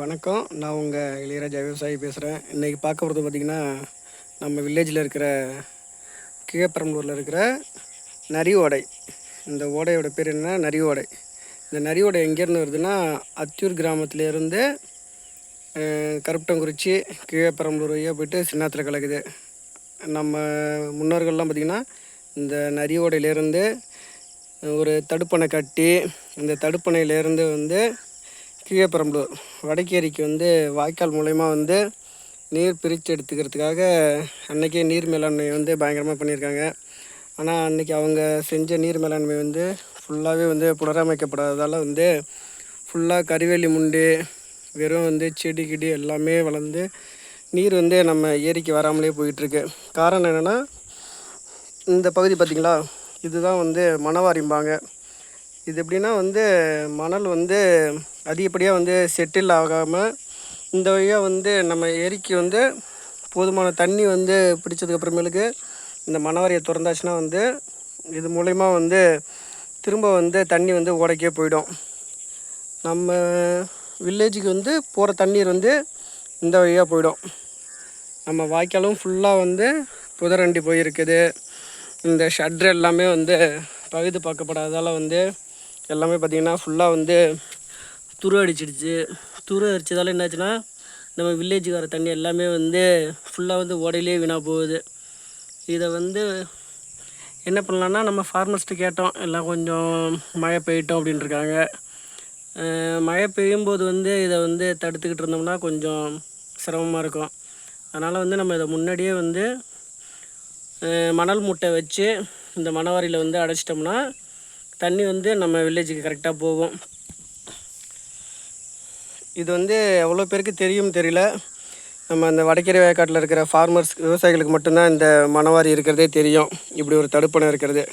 வணக்கம். நான் உங்கள் இளையராஜா விவசாயி பேசுகிறேன் இன்றைக்கி பார்க்க போகிறது பார்த்திங்கன்னா நம்ம வில்லேஜில் இருக்கிற கீழப்பரம்பலூரில் இருக்கிற நரி ஓடை. இந்த ஓடையோட பேர் என்ன நரி ஓடை. இந்த நரி ஓடை எங்கேருந்து வருதுன்னா அத்தியூர் கிராமத்துலேருந்து கருப்பட்டங்குறிச்சி கீழப்பரம்பலூர் வழியாக போயிட்டு சின்னாத்தில் கலக்குது. நம்ம முன்னோர்கள்லாம் பார்த்திங்கன்னா இந்த நரி ஓடையிலேருந்து ஒரு தடுப்பணை கட்டி இந்த தடுப்பணையிலேருந்து வந்து கீழப்பெரம்பலூர் வடக்கேரிக்கு வந்து வாய்க்கால் மூலயமா வந்து நீர் பிரித்து எடுத்துக்கிறதுக்காக அன்றைக்கே நீர் மேலாண்மை வந்து பயங்கரமாக பண்ணியிருக்காங்க. ஆனால் அன்றைக்கி அவங்க செஞ்ச நீர் மேலாண்மை வந்து ஃபுல்லாகவே வந்து புனரமைக்கப்படாததால் வந்து ஃபுல்லாக கருவேலி முண்டு வெறும் வந்து செடி கிடி எல்லாமே வளர்ந்து நீர் வந்து நம்ம ஏரிக்கு வராமலே போயிட்டுருக்கு. காரணம் என்னென்னா இந்த பகுதி பார்த்திங்களா இதுதான் வந்து மணவாரிம்பாங்க. இது எப்படின்னா வந்து மணல் வந்து அதிகப்படியாக வந்து செட்டில் ஆகாமல் இந்த வழியாக வந்து நம்ம ஏரிக்கு வந்து போதுமான தண்ணி வந்து பிடிச்சதுக்கப்புறமேலுக்கு இந்த மணவாரியை திறந்தாச்சுன்னா வந்து இது மூலயமா வந்து திரும்ப வந்து தண்ணி வந்து ஓடைக்கே போயிடும். நம்ம வில்லேஜுக்கு வந்து போகிற தண்ணீர் வந்து இந்த வழியாக போயிடும். நம்ம வாய்க்காலும் ஃபுல்லாக வந்து புதரண்டி போயிருக்குது. இந்த ஷட்ரு எல்லாமே வந்து பகுதி பார்க்கப்படாததால் வந்து எல்லாமே பார்த்திங்கன்னா ஃபுல்லாக வந்து துரு அடிச்சிடுச்சு. துரு அடித்ததால் என்னாச்சுன்னா நம்ம வில்லேஜுக்கார வர தண்ணி எல்லாமே வந்து ஃபுல்லாக வந்து ஓடையிலே வீணாக போகுது. இதை வந்து என்ன பண்ணலான்னா நம்ம ஃபார்மர்ஸ்ட்டு கேட்டோம். எல்லாம் கொஞ்சம் மழை பெய்யிட்டோம் அப்படின்ருக்காங்க மழை பெய்யும்போது வந்து இதை வந்து தடுத்துக்கிட்டு இருந்தோம்னா கொஞ்சம் சிரமமாக இருக்கும். அதனால் வந்து நம்ம இதை முன்னாடியே வந்து மணல் மூட்டை வச்சு இந்த மணவாரியில் வந்து அடைச்சிட்டோம்னா தண்ணி வந்து நம்ம வில்லேஜுக்கு கரெக்டாக போகும். இது வந்து எவ்வளோ பேருக்கு தெரியும் தெரியல. நம்ம அந்த வடக்கரை வயக்காட்டில் இருக்கிற ஃபார்மர்ஸ் விவசாயிகளுக்கு மட்டும்தான் இந்த மணவாரி இருக்கிறதே தெரியும். இப்படி ஒரு தடுப்பணை இருக்கிறது.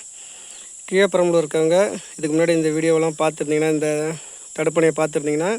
கீழப்பரம்பில் இருக்கவங்க இதுக்கு முன்னாடி இந்த வீடியோவெல்லாம் பார்த்துருந்தீங்கன்னா இந்த தடுப்பணையை பார்த்துருந்தீங்கன்னா